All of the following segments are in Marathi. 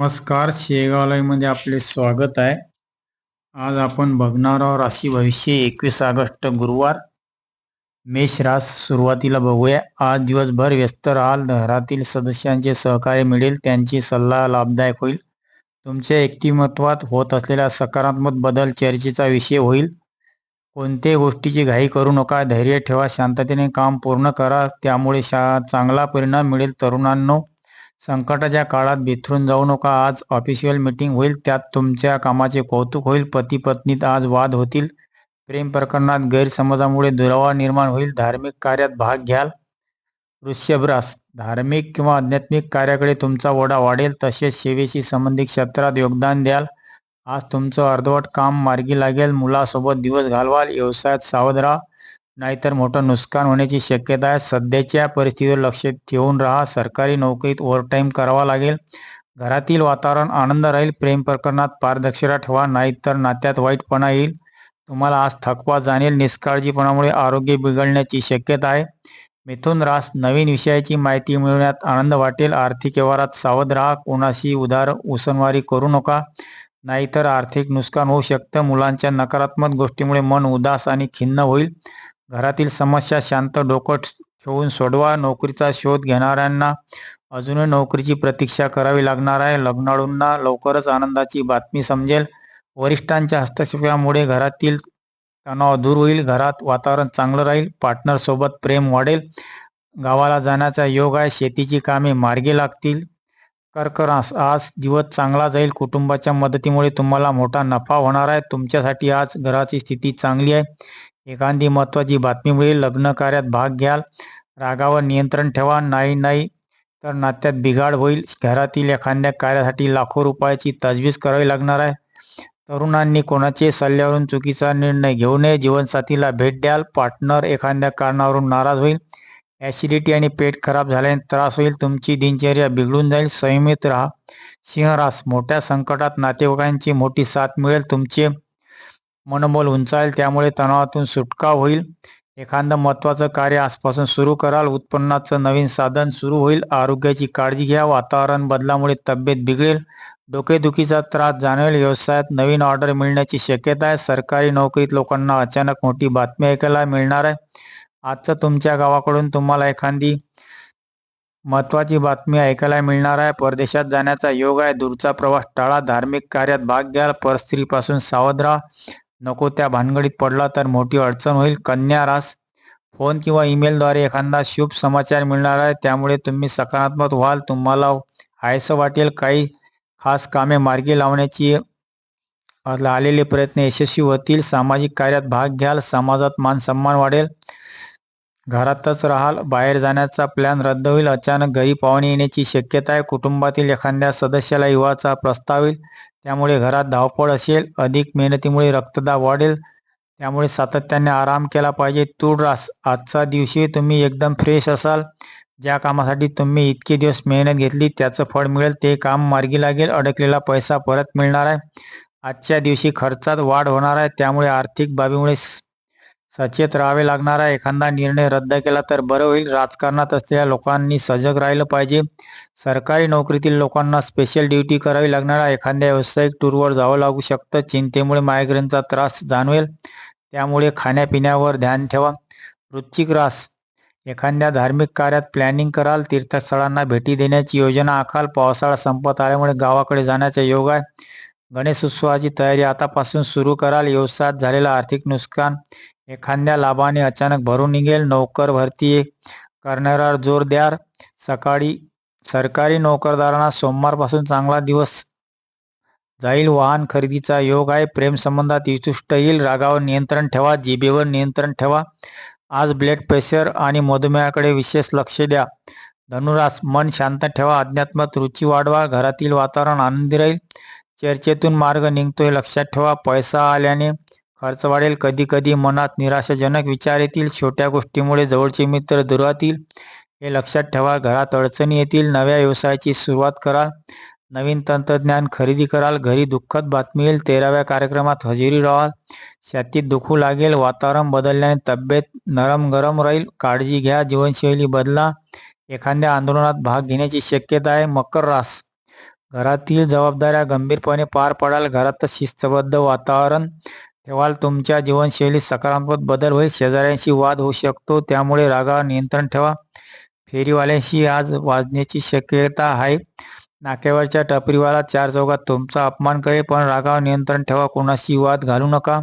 नमस्कार शेगावलाईमध्ये आपले स्वागत आहे. आज आपण बघणार आहोत राशी भविष्य एकवीस ऑगस्ट गुरुवार. मेष रास सुरुवातीला बघूया. आज दिवसभर व्यस्त राहाल घरातील सदस्यांचे सहकार्य मिळेल त्यांची सल्ला लाभदायक होईल. तुमच्या व्यक्तिमत्वात होत असलेला सकारात्मक बदल चर्चेचा विषय होईल. कोणत्याही गोष्टीची घाई करू नका धैर्य ठेवा शांततेने काम पूर्ण करा. त्यामुळे शा चांगला परिणाम मिळेल. तरुणांनो संकटाच्या काळात बिथरून जाऊ नका. आज ऑफिशियल मीटिंग होईल. त्यात तुमच्या कामाचे कौतुक होईल. पती पत्नीत आज वाद होतील. प्रेम प्रकरणात गैरसमजामुळे दुरावा निर्माण होईल. धार्मिक कार्यात भाग घ्याल. वृषभ धार्मिक किंवा आध्यात्मिक कार्याकडे तुमचा ओढा वाढेल. तसेच सेवेशी संबंधित क्षेत्रात योगदान द्याल. आज तुमचं अर्धवट काम मार्गी लागेल. मुलासोबत दिवस घालवाल. व्यवसायात सावध राहा. नाहीतर मोठं नुकसान होण्याची शक्यता आहे. सध्याच्या परिस्थितीवर लक्ष ठेवून राहा. सरकारी नोकरीत ओव्हरटाईम करावा लागेल. घरातील वातावरण आनंद राहील. प्रेम प्रकरणात पारदर्शिता ठेवा. नाहीतर नात्यात वाईटपणा येईल. तुम्हाला आज थकवा जाणेल. निष्काळजीपणामुळे आरोग्य बिघडण्याची शक्यता आहे. मिथून रास नवीन विषयाची माहिती मिळवण्यात आनंद वाटेल. आर्थिक व्यवहारात सावध राहा. कोणाशी उदार उसनवारी करू नका. नाहीतर आर्थिक नुकसान होऊ शकतं. मुलांच्या नकारात्मक गोष्टीमुळे मन उदास आणि खिन्न होईल. घरातील समस्या शांत डोकं ठेवून सोडवा. नोकरीचा शोध घेणाऱ्यांना अजूनही नोकरीची प्रतीक्षा करावी लागणार आहे. लग्नाळूंना लवकरच आनंदाची बातमी समजेल. वरिष्ठांच्या हस्तक्षेपामुळे घरातील तणाव दूर होईल. घरात वातावरण चांगलं राहील. पार्टनर सोबत प्रेम वाढेल. गावाला जाण्याचा योग आहे. शेतीची कामे मार्गी लागतील. कर्करास आज दिवस चांगला जाईल. कुटुंबाच्या मदतीमुळे तुम्हाला मोठा नफा होणार आहे. तुमच्यासाठी आज घराची स्थिती चांगली आहे. एखादी महत्त्वाची बातमी मिळेल. लग्न कार्यात भाग घ्याल. रागावर नियंत्रण ठेवा. नाही नाही तर नात्यात बिघाड होईल. घरातील एखाद्या कार्यासाठी लाखो रुपयाची तजवीज करावी लागणार आहे. तरुणांनी कोणाचे सल्ल्यावरून चुकीचा निर्णय घेऊ नये. जीवनसाथीला भेट द्याल. पार्टनर एखाद्या कारणावरून नाराज होईल. ॲसिडिटी आणि पेट खराब झाल्याने त्रास होईल तुमची दिनचर्या बिघडून जाईल संयमित राहा. सिंहरास मोठ्या संकटात नातेवाईकांची मोठी साथ मिळेल तुमचे मनोबल उंचावेल त्यामुळे तणावातून सुटका होईल. एखादं महत्वाचं कार्य आजपासून सुरू कराल उत्पन्नाचं नवीन साधन सुरू होईल आरोग्याची काळजी घ्या वातावरण बदलामुळे तब्येत बिघडेल डोकेदुखीचा त्रास जाणवेल व्यवसायात नवीन ऑर्डर मिळण्याची शक्यता आहे सरकारी नोकरीत लोकांना अचानक मोठी बातमी ऐकायला मिळणार आहे. आजचं तुमच्या गावाकडून तुम्हाला एखादी महत्वाची बातमी ऐकायला मिळणार आहे. परदेशात जाण्याचा योग आहे. दूरचा प्रवास टाळा. धार्मिक कार्यात भाग घ्याल. परिस्थितीपासून सावध राहा. नको त्या भानगडीत पडला तर मोठी अडचण होईल. कन्या रास. फोन किंवा ईमेलद्वारे एखादा शुभ समाचार मिळणार आहे. त्यामुळे तुम्ही सकारात्मक व्हाल. तुम्हाला हायसं वाटेल. काही खास कामे मार्गी लावण्याची आलेले प्रयत्न यशस्वी होतील. सामाजिक कार्यात भाग घ्याल. समाजात मान सन्मान वाढेल. घरातच राहाल बाहेर जाण्याचा प्लॅन रद्द होईल अचानक घरी पाहुणे येण्याची शक्यता आहे कुटुंबातील एखाद्या सदस्याला युवाचा प्रस्ताव येईल त्यामुळे घरात धावपळ असेल अधिक मेहनतीमुळे रक्तदाब वाढेल त्यामुळे सातत्याने आराम केला पाहिजे. तूळ रास आजचा दिवशी तुम्ही एकदम फ्रेश असाल ज्या कामासाठी तुम्ही इतके दिवस मेहनत घेतली त्याचं फळ मिळेल ते काम मार्गी लागेल अडकलेला पैसा परत मिळणार आहे. आजच्या दिवशी खर्चात वाढ होणार आहे त्यामुळे आर्थिक बाबीमुळे सचेत राहावे लागणार आहे एखादा निर्णय रद्द केला तर बरं होईल. राजकारणात असलेल्या लोकांनी सजग राहिलं पाहिजे. सरकारी नोकरीतील लोकांना स्पेशल ड्युटी करावी लागणार. आहे एखाद्या व्यावसायिक टूरवर जावं लागू शकतं. चिंतेमुळे मायग्रेनचा त्रास जाणवेल. त्यामुळे खाण्यापिण्यावर ध्यान ठेवा. वृश्चिक रास. एखाद्या धार्मिक कार्यात प्लॅनिंग कराल. तीर्थस्थळांना भेटी देण्याची योजना आखाल. पावसाळा संपत आल्यामुळे गावाकडे जाण्याचा योग आहे. गणेश उत्सवाची तयारी आतापासून सुरू कराल. व्यवसायात झालेलं आर्थिक नुकसान एखाद्या लाभाने अचानक भरून निघेल नोकर भरती करणारा जोर द्यार सकाळी सरकारी नोकरदारांना सोमवारपासून चांगला दिवस जाईल. वाहन खरेदीचा योग आहे. प्रेम संबंधात वितुष्ट येईल. रागावर नियंत्रण ठेवा. जिभेवर नियंत्रण ठेवा. आज ब्लड प्रेशर आणि मधुमेहाकडे विशेष लक्ष द्या. धनुरास मन शांत ठेवा. अध्यात्मात रुची वाढवा. घरातील वातावरण आनंदी राहील. चर्चेतून मार्ग निघतोय. लक्षात ठेवा. पैसा आल्याने खर्च वाढेल. कधी कधी मनात निराशाजनक विचार येतील. छोट्या गोष्टीमुळे जवळचे मित्र दुरातील हे लक्षात ठेवा. घरात अडचणी येतील. नव्या व्यवसायाची सुरुवात करा नवीन तंत्रज्ञान खरेदी कराल. घरी दुःखद बातमी येईल. तेराव्या कार्यक्रमात हजेरी राहाल छातीत दुखू लागेल. वातावरण बदलल्याने तब्येत नरम गरम राहील. काळजी घ्या. जीवनशैली बदला. एखाद्या आंदोलनात भाग घेण्याची शक्यता आहे. मकर रास. घरातील जबाबदाऱ्या गंभीरपणे पार पडाल. घरात शिस्तबद्ध वातावरण. तेव्हा तुमच्या जीवनशैलीत सकारात्मक बदल होईल. शेजाऱ्यांशी वाद होऊ शकतो. त्यामुळे रागावर नियंत्रण ठेवा. फेरीवाल्यांशी आज वाजण्याची शक्यता आहे. नाक्यावरच्या टपरीवाला चार चौकात तुमचा अपमान करेल पण रागावर नियंत्रण ठेवा. कोणाशी वाद घालू नका.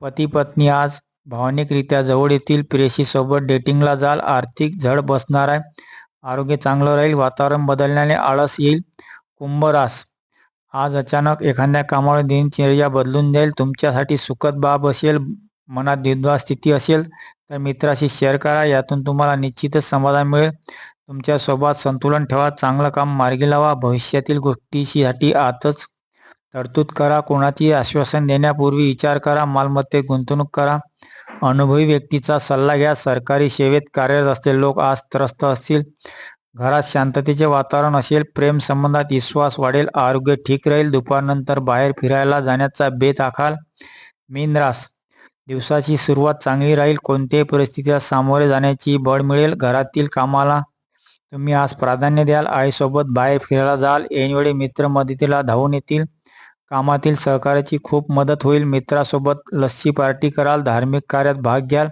पती पत्नी आज भावनिकरित्या जवळ येतील. प्रेशीसोबत डेटिंगला जाल. आर्थिक झड बसणार आहे. आरोग्य चांगलं राहील. वातावरण बदलण्याने आळस येईल. कुंभ रास आज अचानक एखाद्या कामावर दिनचर्या बदलून जाईल तुमच्यासाठी सुखद बाब असेल मनात द्विद्वा स्थिती असेल तर मित्राशी शेअर करा यातून तुम्हाला निश्चितच समाधान मिळेल. तुमच्या संतुलन ठेवा चांगलं काम मार्गी लावा भविष्यातील गोष्टीसाठी आतच तरतूद करा कोणाची आश्वासन देण्यापूर्वी विचार करा मालमत्तेत गुंतवणूक करा. अनुभवी व्यक्तीचा सल्ला घ्या सरकारी सेवेत कार्यरत असलेले लोक आज त्रस्त असतील. घरात शांततेचे वातावरण असेल प्रेम संबंधात विश्वास वाढेल आरोग्य ठीक राहील दुपारनंतर बाहेर फिरायला जाण्याचा बेत आखाल. मीन रास. दिवसाची सुरुवात चांगली राहील कोणत्याही परिस्थितीला सामोरे जाण्याची बळ मिळेल. घरातील कामाला तुम्ही आज प्राधान्य द्याल. आईसोबत बाहेर फिरायला जाल. ऐनवेळी मित्र मदतीला धावून येतील. कामातील सहकार्याची खूप मदत होईल. मित्रासोबत लस्सी पार्टी कराल. धार्मिक कार्यात भाग घ्याल.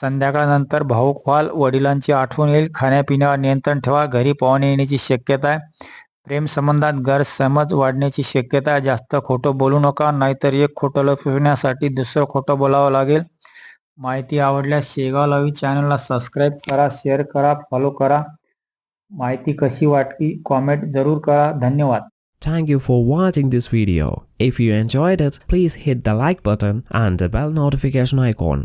संध्याकाळनंतर भाऊक व्हाल वडिलांची आठवण येईल. खाण्यापिण्यावर नियंत्रण ठेवा. घरी पाहुणे येण्याची शक्यता आहे. प्रेमसंबंधात गैरसमज वाढण्याची शक्यता आहे. जास्त खोटं बोलू नका. नाहीतर एक खोटं लपविण्यासाठी दुसरं खोटं बोलावं लागेल. माहिती आवडल्यास शेगाव लावी चॅनलला सबस्क्राईब करा शेअर करा फॉलो करा. माहिती कशी वाटली कॉमेंट जरूर करा. धन्यवाद. Thank you for watching this video. If you enjoyed it, please hit the like button and the bell notification icon.